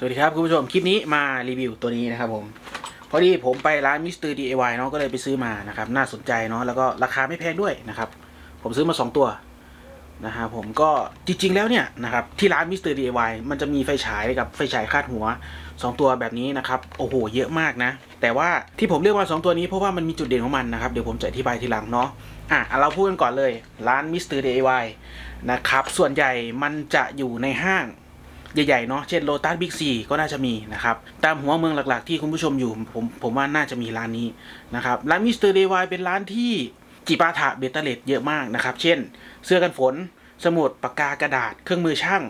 สวัสดีครับคุณผู้ชมคลิปนี้มารีวิวตัวนี้นะครับผมพอดีผมไปร้านมิสเตอร์ดีไอเนาะก็เลยไปซื้อมานะครับน่าสนใจเนาะแล้วก็ราคาไม่แพงด้วยนะครับผมซื้อมา 2 ตัวนะฮะผมก็จริง ๆ แล้วเนี่ยนะครับที่ร้านมิสเตอร์ดีไอมันจะมีไฟฉายกับไฟฉายคาดหัว 2 ตัวแบบนี้นะครับโอ้โหเยอะมากนะ แต่ว่าที่ผมเลือกมา 2 ตัวนี้เพราะว่ามันมีจุดเด่นของมันนะครับเดี๋ยวผมจะอธิบายทีหลังเนาะอะเราพูดกันก่อนเลยร้านมิสเตอร์ดีไอนะครับส่วนใหญ่มันจะอยู่ในห้าง ใหญ่ๆเนาะเช่นโลตัสบิ๊กซีก็น่าจะมีนะครับ ตามหัวเมืองหลักๆที่คุณผู้ชมอยู่ผมผมว่าน่าจะมีร้านนี้นะครับ ร้านมิสเตอร์เดวายเป็นร้านที่จิปาถะเบตเตเลตเยอะมากนะครับ เช่น เสื้อกันฝน สมุดปากกากระดาษ เครื่องมือช่าง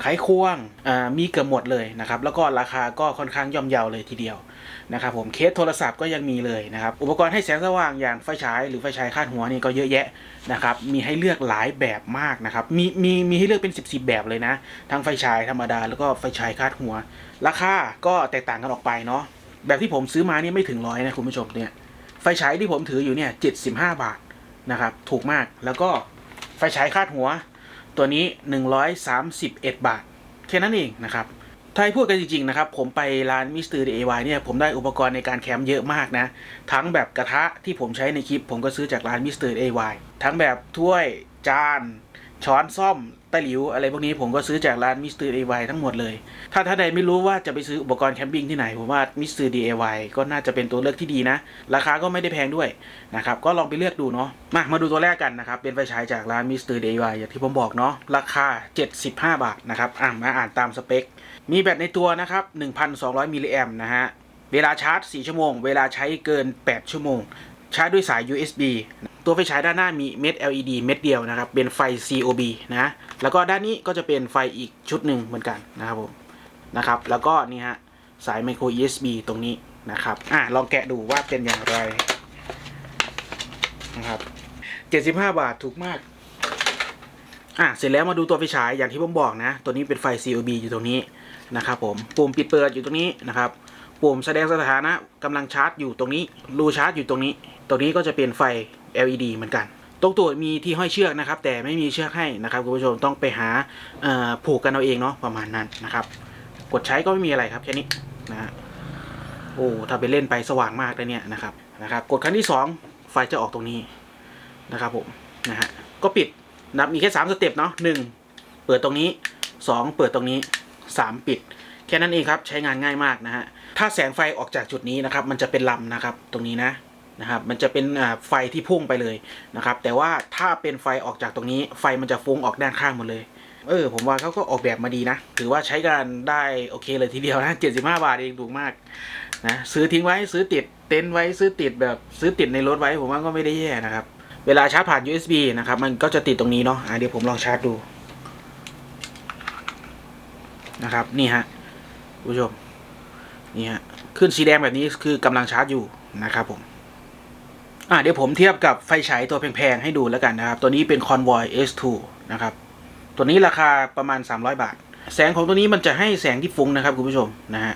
ไขควงอ่ามีเกือบหมดเลยนะครับ แล้วก็ราคาก็ค่อนข้างย่อมเยาวเลยทีเดียว นะครับผมเคสโทรศัพท์ก็ยังมีเลยนะครับ อุปกรณ์ให้แสงสว่างอย่างไฟฉายหรือไฟฉายคาดหัวนี่ก็เยอะแยะนะครับ มีให้เลือกหลายแบบมากนะครับ มีมีมีให้เลือกเป็น 10บสแบบเลยนะ ทั้งไฟฉายธรรมดาแล้วก็ไฟฉายคาดหัว ราคาก็แตกต่างกันออกไปเนาะ แบบที่ผมซื้อมานี่ไม่ถึงร้อยนะคุณผู้ชมเนี่ย ไฟฉายที่ผมถืออยู่เนี่ย75บาทนะครับ ถูกมาก แล้วก็ไฟฉายคาดหัว ตัวนี้ 131 บาท แค่นั้นเองนะครับ ถ้าพูดกันจริงๆนะครับ ผมไปร้านมิสเตอร์ดีไอเนี่ยผมได้อุปกรณ์ในการแคมป์เยอะมากนะ ทั้งแบบกระทะที่ผมใช้ในคลิป ผมก็ซื้อจากร้านมิสเตอร์ดีไอทั้งแบบถ้วยจาน ช้อนซ่อมตะหลิว อะไรพวกนี้ผมก็ซื้อจากร้านมิสเตอร์ดีไอทั้งหมดเลย ถ้าท่านใดไม่รู้ว่าจะไปซื้ออุปกรณ์แคมปิ้งที่ไหน ผมว่ามิสเตอร์ดีไอก็น่าจะเป็นตัวเลือกที่ดีนะ ราคาก็ไม่ได้แพงด้วยนะครับก็ลองไปเลือกดูเนาะมามาดูตัวแรกกันนะครับเป็นไฟฉายจากร้านมิสเตอร์ดีไออย่างที่ผมบอกเนาะราคา 75 บาทนะครับอะมาอ่านตามสเปค มีแบตในตัวนะครับ 1,200 มิลลิแอมนะฮะ เวลาชาร์จ 4 ชั่วโมง เวลาใช้เกิน 8 ชั่วโมง ชาร์จด้วยสาย USB ตัวไฟฉายด้านหน้ามีเม็ด LED เม็ดเดียวนะครับ เป็นไฟ COB นะ แล้วก็ด้านนี้ก็จะเป็นไฟอีกชุดหนึ่งเหมือนกันนะครับผม นะครับ แล้วก็นี่ฮะ สาย micro USB ตรงนี้นะครับ อะ ลองแกะดูว่าเป็นอย่างไรนะครับ 75 บาทถูกมาก อะเสร็จแล้วมาดูตัวไฟฉายอย่างที่ผมบอกนะ ตัวนี้เป็นไฟ COB อยู่ตรงนี้นะครับผมปุ่มปิดเปิดอยู่ตรงนี้นะครับปุ่มแสดงสถานะกำลังชาร์จอยู่ตรงนี้รูชาร์จอยู่ตรงนี้ ตรงนี้ก็จะเป็นไฟ LED เหมือนกัน ตรงตัวมีที่ห้อยเชือกนะครับ แต่ไม่มีเชือกให้นะครับคุณผู้ชมต้องไปหาผูกกันเอาเองเนาะประมาณนั้นนะครับ กดใช้ก็ไม่มีอะไรครับแค่นี้นะฮะโอ้ถ้าไปเล่นไปสว่างมากเลยเนี่ยนะครับนะครับ กดครั้งที่สองไฟจะออกตรงนี้นะครับผมนะฮะก็ปิด นับมีแค่สามสเต็ปเนาะหนึ่งเปิดตรงนี้สองเปิดตรงนี้สามปิด แค่นั้นเองครับใช้งานง่ายมากนะฮะถ้าแสงไฟออกจากจุดนี้นะครับ มันจะเป็นลำนะครับตรงนี้นะนะครับมันจะเป็นไฟที่พุ่งไปเลยนะครับ แต่ว่าถ้าเป็นไฟออกจากตรงนี้ ไฟมันจะฟุ้งออกด้านข้างหมดเลย เออ ผมว่าเขาก็ออกแบบมาดีนะ ถือว่าใช้การได้โอเคเลยทีเดียวนะ75 บาทเองถูกมากนะซื้อทิ้งไว้ซื้อติดเต็นท์ไว้ซื้อติดแบบซื้อติดในรถไว้ ผมว่าก็ไม่ได้แย่นะครับ เวลาชาร์จผ่าน USB นะครับ มันก็จะติดตรงนี้เนาะอะเดี๋ยวผมลองชาร์จดู นะครับ นี่ฮะผู้ชม นี่ฮะ ขึ้นสีแดงแบบนี้คือกำลังชาร์จอยู่นะครับผม อะเดี๋ยวผมเทียบกับไฟฉายตัวแพงๆให้ดูแล้วกันนะครับ ตัวนี้เป็น Convoy S2 นะครับ ตัวนี้ราคาประมาณ 300 บาท แสงของตัวนี้มันจะให้แสงที่ฟุ้งนะครับคุณผู้ชมนะฮะ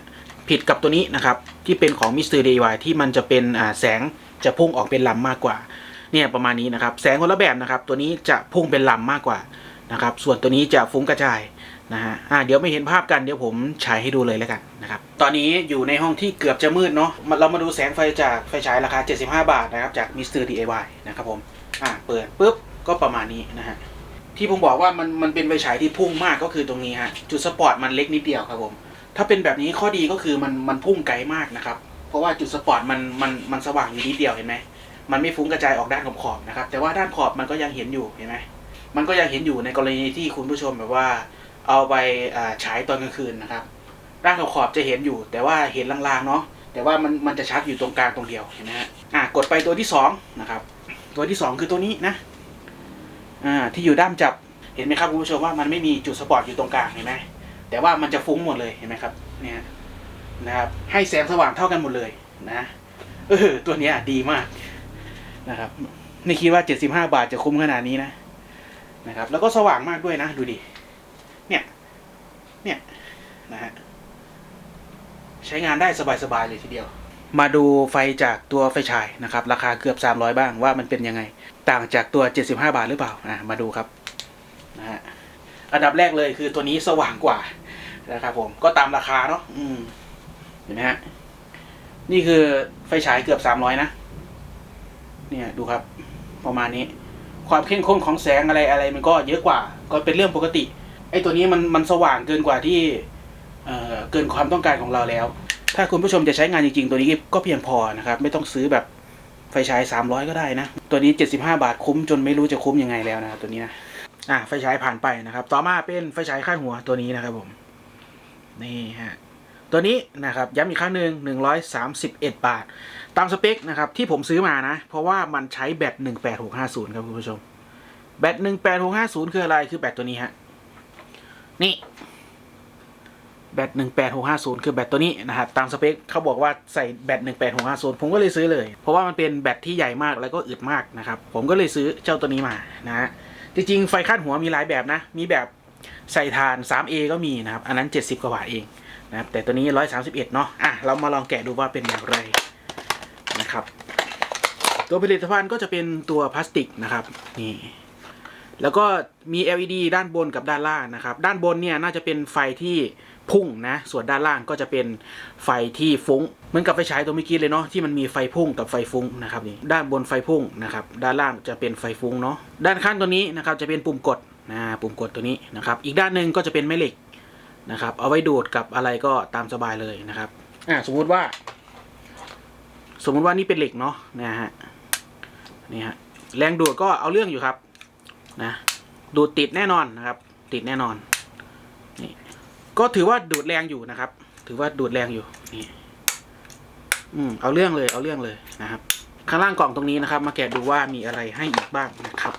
ผิดกับตัวนี้นะครับที่เป็นของ Mr. DIY ที่มันจะเป็นอ่าแสงจะพุ่งออกเป็นลำมากกว่า เนี่ยประมาณนี้นะครับ แสงคนละแบบนะครับ ตัวนี้จะพุ่งเป็นลำมากกว่านะครับ ส่วนตัวนี้จะฟุ้งกระจายนะฮะอ่าเดี๋ยวไม่เห็นภาพกันเดี๋ยวผมฉายให้ดูเลยแล้วกันนะครับ ตอนนี้อยู่ในห้องที่เกือบจะมืดเนาะมาเรามาดูแสงไฟจากไฟฉายราคา 75 บาทนะครับจาก Mr. DIY นะครับผมอ่าเปิดปุ๊บก็ประมาณนี้นะฮะที่ผมบอกว่ามันมันเป็นไฟฉายที่พุ่งมากก็คือตรงนี้ฮะจุดสปอร์ตมันเล็กนิดเดียวครับผมถ้าเป็นแบบนี้ข้อดีก็คือมันมันพุ่งไกลมากนะครับ เพราะว่าจุดสปอร์ตมันมันมันสว่างอยู่นิดเดียวเห็นไหม มันไม่ฟุ้งกระจายออกด้านขอบขอบๆนะครับ แต่ว่าด้านขอบมันก็ยังเห็นอยู่เห็นไหมมันก็ยังเห็นอยู่ในกรณีที่คุณผู้ชมแบบว่า เอาไปฉายตอนกลางคืนนะครับด้านขอบขอบจะเห็นอยู่ แต่ว่าเห็นลางๆเนาะแต่ว่ามันมันจะชัดอยู่ตรงกลางตรงเดียวเห็นไหมฮะอะกดไปตัวที่สองนะครับตัวที่สองคือตัวนี้นะอ่าที่อยู่ด้ามจับเห็นไหมครับคุณผู้ชมว่ามันไม่มีจุดสปอตอยู่ตรงกลางเห็นไหมแต่ว่ามันจะฟุ้งหมดเลยเห็นไหมครับเนี่ยนะครับให้แสงสว่างเท่ากันหมดเลยนะเออตัวเนี้ยดีมาก นะครับ ไม่คิดว่าเจ็ดสิบห้าบาทจะคุ้มขนาดนี้นะนะครับ แล้วก็สว่างมากด้วยนะ ดูดิ เนี่ย เนี่ยนะฮะใช้งานได้สบายๆเลยทีเดียว มาดูไฟจากตัวไฟฉายนะครับ ราคาเกือบ 300 บ้างว่ามันเป็นยังไง ต่างจากตัว 75 บาทหรือเปล่าอะมาดูครับนะฮะอันดับแรกเลยคือตัวนี้สว่างกว่านะครับผมก็ตามราคาเนาะอืมเห็นไหมฮะนี่คือไฟฉายเกือบสามร้อยนะ เนี่ยดูครับ ประมาณนี้ ความเข้มข้นของแสงอะไรอะไรมันก็เยอะกว่า ก็เป็นเรื่องปกติไอ้ตัวนี้มันมันสว่างเกินกว่าที่เอ่อเกินความต้องการของเราแล้ว ถ้าคุณผู้ชมจะใช้งานจริงๆ ตัวนี้ก็เพียงพอนะครับ ไม่ต้องซื้อแบบไฟฉาย 300 ก็ได้นะ ตัวนี้ 75 บาทคุ้มจนไม่รู้จะคุ้มยังไงแล้วนะตัวนี้นะอะไฟฉายผ่านไปนะครับ ต่อมาเป็นไฟฉายคาดหัวตัวนี้นะครับผมนี่ฮะตัวนี้นะครับย้ำอีกครั้งหนึ่ง131 บาท ตามสเปคนะครับที่ผมซื้อมานะ เพราะว่ามันใช้แบต18650 ครับคุณผู้ชม แบต18650 คืออะไรคือแบตตัวนี้ฮะ นี่ แบต18650 คือแบตตัวนี้นะครับตามสเปคเขาบอกว่าใส่แบต18650 ผมก็เลยซื้อเลย เพราะว่ามันเป็นแบตที่ใหญ่มากแล้วก็อึดมากนะครับ ผมก็เลยซื้อเจ้าตัวนี้มานะฮะจริงๆ ไฟคาดหัวมีหลายแบบนะ มีแบบใส่ถ่าน 3A ก็มีนะครับ อันนั้น 70 กว่าบาทเองนะครับ แต่ตัวนี้ 131 เนาะ อะ เรามาลองแกะดูว่าเป็นอย่างไร นะครับ ตัวผลิตภัณฑ์ก็จะเป็นตัวพลาสติกนะครับนี่แล้วก็มี LED ด้านบนกับด้านล่างนะครับ ด้านบนเนี่ยน่าจะเป็นไฟที่พุ่งนะ ส่วนด้านล่างก็จะเป็นไฟที่ฟุ้ง เหมือนกับไฟฉายตัวเมื่อกี้เลยเนาะที่มันมีไฟพุ่งกับไฟฟุ้งนะครับนี่ด้านบนไฟพุ่งนะครับ ด้านล่างจะเป็นไฟฟุ้งเนาะด้านข้างตัวนี้นะครับจะเป็นปุ่มกดนะปุ่มกดตัวนี้นะครับ อีกด้านหนึ่งก็จะเป็นแม่เหล็กนะครับ เอาไว้ดูดกับอะไรก็ตามสบายเลยนะครับอ่าสมมุติว่า สมมุติว่านี่เป็นเหล็กเนาะนะฮะนี่ฮะแรงดูดก็เอาเรื่องอยู่ครับนะดูดติดแน่นอนนะครับ ติดแน่นอนนี่ก็ถือว่าดูดแรงอยู่นะครับ ถือว่าดูดแรงอยู่นี่อืมเอาเรื่องเลยเอาเรื่องเลยนะครับ ข้างล่างกล่องตรงนี้นะครับ มาแกะดูว่ามีอะไรให้อีกบ้างนะครับ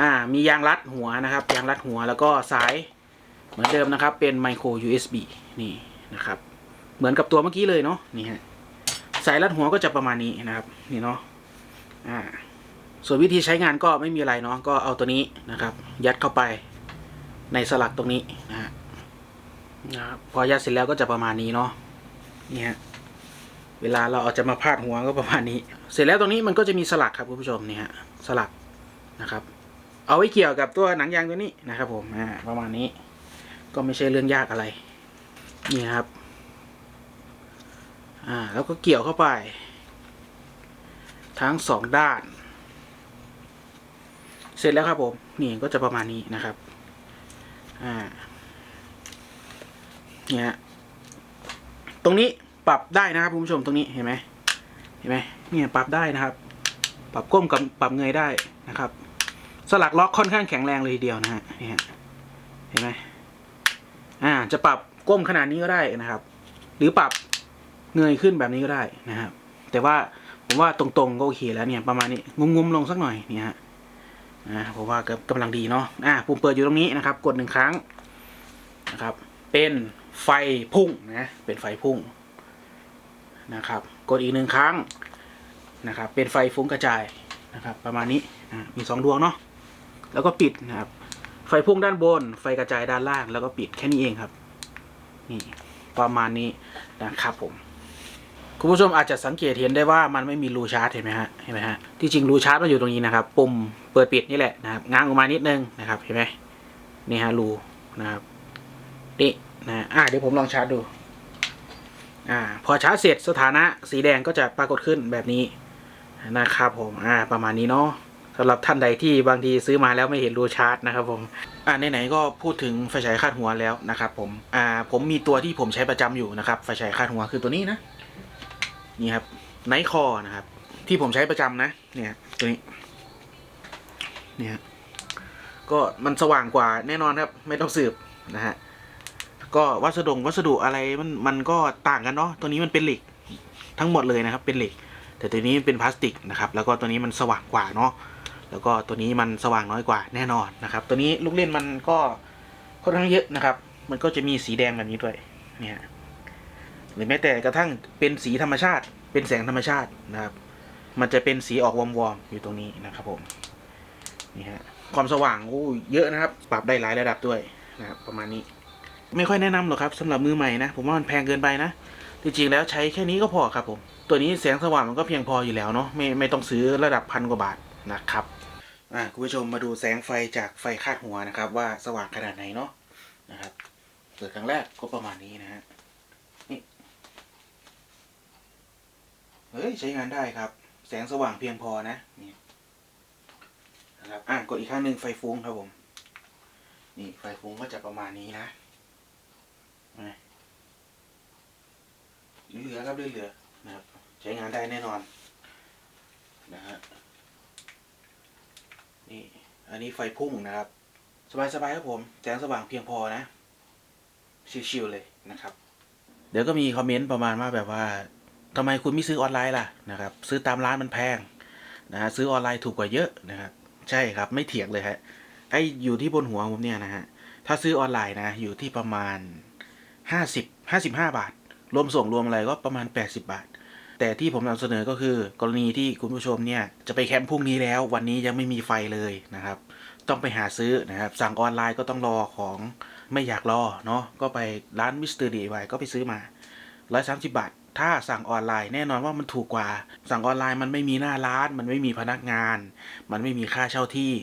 อ่ามียางรัดหัวนะครับ ยางรัดหัวแล้วก็สายเหมือนเดิมนะครับ เป็นไมโคร USB นี่นะครับ เหมือนกับตัวเมื่อกี้เลยเนาะนี่ฮะสายรัดหัวก็จะประมาณนี้นะครับ นี่เนาะอ่าส่วนวิธีใช้งานก็ไม่มีอะไรเนาะก็เอาตัวนี้นะครับ ยัดเข้าไปในสลักตรงนี้นะฮะนะครับพอยัดเสร็จแล้วก็จะประมาณนี้เนาะนี่ฮะเวลาเราเอาจะมาพาดหัวก็ประมาณนี้ เสร็จแล้วตรงนี้มันก็จะมีสลักครับคุณผู้ชมนี่ฮะสลักนะครับ เอาไว้เกี่ยวกับตัวหนังยางตัวนี้นะครับ ผมอ่าประมาณนี้ ก็ไม่ใช่เรื่องยากอะไร นี่ครับ อ่าแล้วก็เกี่ยวเข้าไป ทั้งสองด้าน เสร็จแล้วครับผม นี่ก็จะประมาณนี้นะครับ อ่าเนี่ยฮะตรงนี้ปรับได้นะครับคุณผู้ชมตรงนี้เห็นไหมเห็นไหมเนี่ยปรับได้นะครับ ปรับก้มกับปรับเงยได้นะครับ สลักล็อกค่อนข้างแข็งแรงเลยทีเดียวนะฮะนี่ฮะเห็นไหมอ่าจะปรับก้มขนาดนี้ก็ได้นะครับ หรือปรับ เงยขึ้นแบบนี้ก็ได้นะครับ แต่ว่าผมว่าตรงๆก็โอเคแล้วเนี่ยประมาณนี้งุ้มๆลงสักหน่อยเนี่ยฮะอ่าผมว่าก็กำลังดีเนาะอ่าปุ่มเปิดอยู่ตรงนี้นะครับ กดหนึ่งครั้งนะครับ เป็นไฟพุ่งนะเป็นไฟพุ่งนะครับ กดอีกหนึ่งครั้งนะครับ เป็นไฟฟุ้งกระจายนะครับ ประมาณนี้อ่ามีสองดวงเนาะแล้วก็ปิดนะครับ ไฟพุ่งด้านบน ไฟกระจายด้านล่าง แล้วก็ปิดแค่นี้เองครับ นี่ประมาณนี้นะครับผม คุณผู้ชมอาจจะสังเกตเห็นได้ว่ามันไม่มีรูชาร์จเห็นไหมฮะเห็นไหมฮะที่จริงรูชาร์จมันอยู่ตรงนี้นะครับ ปุ่มเปิดปิดนี่แหละนะครับง้างออกมานิดนึงนะครับเห็นไหมนี่ฮะรูนะครับนี่นะอ่าเดี๋ยวผมลองชาร์จดูอ่าพอชาร์จเสร็จสถานะสีแดงก็จะปรากฏขึ้นแบบนี้นะครับผมอ่าประมาณนี้เนาะสำหรับท่านใดที่บางทีซื้อมาแล้วไม่เห็นรูชาร์จนะครับผมอ่าไหนๆก็พูดถึงไฟฉายคาดหัวแล้วนะครับผมอ่าผมมีตัวที่ผมใช้ประจำอยู่นะครับไฟฉายคาดหัวคือตัวนี้นะ นี่ครับไนท์คอนะครับ ที่ผมใช้ประจำนะ เนี่ยตัวนี้ เนี่ยก็มันสว่างกว่าแน่นอนครับ ไม่ต้องสืบนะฮะก็วัสดุวัสดุอะไรมันมันก็ต่างกันเนาะตัวนี้มันเป็นเหล็กทั้งหมดเลยนะครับ เป็นเหล็ก แต่ตัวนี้เป็นพลาสติกนะครับ แล้วก็ตัวนี้มันสว่างกว่าเนาะแล้วก็ตัวนี้มันสว่างน้อยกว่าแน่นอนนะครับ ตัวนี้ลูกเล่นมันก็ค่อนข้างเยอะนะครับ มันก็จะมีสีแดงแบบนี้ด้วยเนี่ย หรือแม้แต่กระทั่งเป็นสีธรรมชาติ เป็นแสงธรรมชาตินะครับ มันจะเป็นสีออกวอมๆอยู่ตรงนี้นะครับผมนี่ฮะความสว่างโอ้เยอะนะครับ ปรับได้หลายระดับด้วยนะครับประมาณนี้ ไม่ค่อยแนะนำหรอกครับสำหรับมือใหม่นะผมว่ามันแพงเกินไปนะจริงๆแล้วใช้แค่นี้ก็พอครับผมตัวนี้แสงสว่างมันก็เพียงพออยู่แล้วเนาะไม่ไม่ต้องซื้อระดับพันกว่าบาทนะครับอ่าคุณผู้ชมมาดูแสงไฟจากไฟคาดหัวนะครับ ว่าสว่างขนาดไหนเนาะนะครับเปิดครั้งแรกก็ประมาณนี้นะฮะ เฮ้ยใช้งานได้ครับ แสงสว่างเพียงพอนะนี่นะครับอะกดอีกครั้งหนึ่งไฟฟุ้งครับผม นี่ไฟฟุ้งก็จะประมาณนี้นะมเหลือๆครับเหลือๆนะครับ ใช้งานได้แน่นอน นะฮะนี่อันนี้ไฟพุ่งนะครับ สบายๆครับผม แสงสว่างเพียงพอนะชิวๆเลยนะครับ เดี๋ยวก็มีคอมเมนต์ประมาณว่าแบบว่า ทำไมคุณไม่ซื้อออนไลน์ล่ะนะครับ ซื้อตามร้านมันแพงนะฮะซื้อออนไลน์ถูกกว่าเยอะนะครับ ใช่ครับไม่เถียงเลยฮะไออยู่ที่บนหัวผมเนี่ยนะฮะถ้าซื้อออนไลน์นะอยู่ที่ประมาณห้าสิบห้าสิบห้าบาท รวมส่งรวมอะไรก็ประมาณแปดสิบาท แต่ที่ผมนำเสนอก็คือ กรณีที่คุณผู้ชมเนี่ยจะไปแคมป์พรุ่งนี้แล้ว วันนี้ยังไม่มีไฟเลยนะครับ ต้องไปหาซื้อนะครับ สั่งออนไลน์ก็ต้องรอของไม่อยากรอเนาะก็ไปร้านมิสเตอร์ดีไวก็ไปซื้อมาร้อยสามสิบาท ถ้าสั่งออนไลน์แน่นอนว่ามันถูกกว่า สั่งออนไลน์มันไม่มีหน้าร้าน มันไม่มีพนักงาน มันไม่มีค่าเช่าที่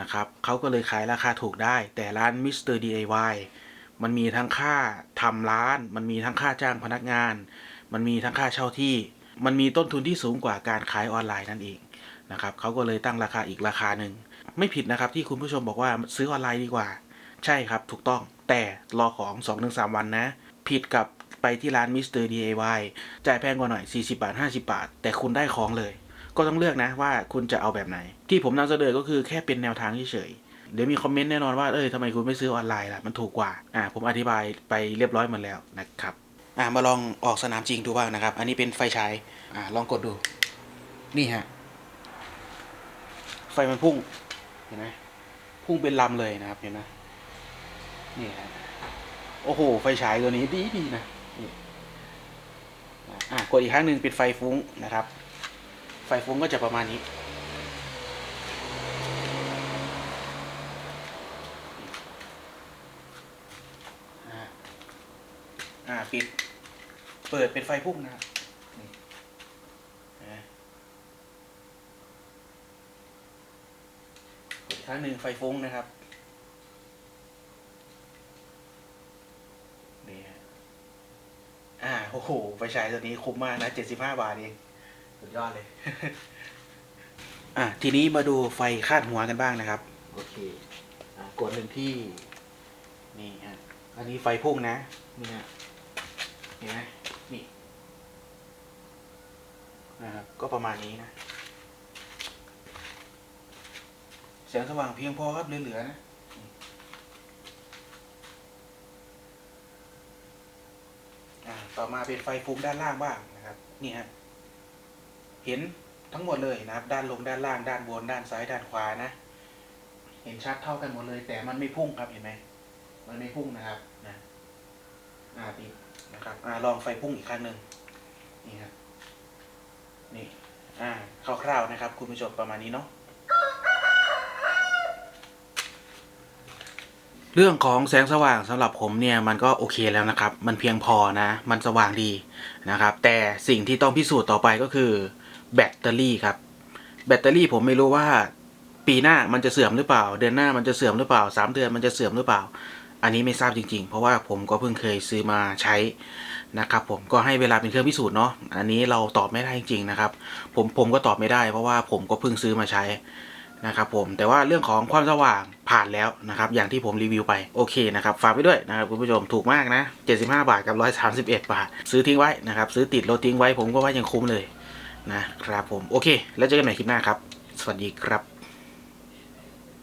นะครับเขาก็เลยขายราคาถูกได้ แต่ร้านมิสเตอร์ดีไวมันมีทั้งค่าทำร้าน มันมีทั้งค่าจ้างพนักงาน มันมีทั้งค่าเช่าที่ มันมีต้นทุนที่สูงกว่าการขายออนไลน์นั่นเองนะครับเขาก็เลยตั้งราคาอีกราคาหนึ่งไม่ผิดนะครับที่คุณผู้ชมบอกว่าซื้อออนไลน์ดีกว่า ใช่ครับถูกต้องแต่รอของ 2-3 วันนะ ผิดกับ ไปที่ร้านมิสเตอร์ DIY จ่ายแพงกว่าหน่อย 40 บาท 50 บาท แต่คุณได้ของเลย ก็ต้องเลือกนะว่าคุณจะเอาแบบไหน ที่ผมนำเสนอก็คือแค่เป็นแนวทางเฉยเดี๋ยวมีคอมเมนต์แน่นอนว่า เอ้ยทำไมคุณไม่ซื้อออนไลน์ล่ะ มันถูกกว่า อ่า ผมอธิบายไปเรียบร้อยหมดแล้วนะครับ อ่า มาลองออกสนามจริงดูบ้างนะครับ อันนี้เป็นไฟฉาย อ่า ลองกดดู นี่ฮะ ไฟมันพุ่ง เห็นไหมพุ่งเป็นลำเลยนะครับ เห็นไหมนี่ฮะ โอ้โห ไฟฉายตัวนี้ดีดีนะ อะกดอีกครั้งหนึ่งปิดไฟฟุ้งนะครับ ไฟฟุ้งก็จะประมาณนี้อะอ่าปิด เปิดเป็นไฟพุ่งนะครับนะกดอีกครั้งหนึ่งไฟฟุ้งนะครับ นี่ฮะอ่า โอ้โหไฟฉายตัวนี้คุ้มมากนะเจ็ดสิบห้าบาทเองสุดยอดเลย อะทีนี้มาดูไฟคาดหัวกันบ้างนะครับ โอเคอะกดหนึ่งที่ นี่ฮะอันนี้ไฟพุ่งนะ นี่ฮะเห็นไหมนี่นะครับก็ประมาณนี้นะ แสงสว่างเพียงพอครับเหลือๆนะ อ่า ต่อมาเป็นไฟฟุ้งด้านล่างบ้างนะครับนี่ฮะเห็นทั้งหมดเลยนะครับ ด้านลงด้านล่างด้านบนด้านซ้ายด้านขวานะ เห็นชัดเท่ากันหมดเลย แต่มันไม่พุ่งครับเห็นไหมมันไม่พุ่งนะครับนะอ่าปิดนะครับอ่าลองไฟพุ่งอีกครั้งหนึ่งนี่ครับนี่อ่าคร่าวๆนะครับ คุณผู้ชมประมาณนี้เนาะ เรื่องของแสงสว่างสำหรับผมเนี่ยมันก็โอเคแล้วนะครับ มันเพียงพอนะ มันสว่างดีนะครับ แต่สิ่งที่ต้องพิสูจน์ต่อไปก็คือแบตเตอรี่ครับ แบตเตอรี่ผมไม่รู้ว่าปีหน้ามันจะเสื่อมหรือเปล่า เดือนหน้ามันจะเสื่อมหรือเปล่าสามเดือนมันจะเสื่อมหรือเปล่า อันนี้ไม่ทราบจริง ๆ เพราะว่าผมก็เพิ่งเคยซื้อมาใช้นะครับ ผมก็ให้เวลาเป็นเครื่องพิสูจน์เนาะ อันนี้เราตอบไม่ได้จริงๆนะครับ ผมผมก็ตอบไม่ได้เพราะว่าผมก็เพิ่งซื้อมาใช้ นะครับผมแต่ว่าเรื่องของความสว่างผ่านแล้วนะครับอย่างที่ผมรีวิวไปโอเคนะครับฝากไปด้วยนะครับคุณผู้ชมถูกมากนะ 75 บาทกับ 131 บาท ซื้อทิ้งไว้นะครับซื้อติดรถทิ้งไว้ผมก็ว่ายังคุ้มเลยนะครับผมโอเค แล้วเจอกันใหม่คลิปหน้าครับ สวัสดีครับ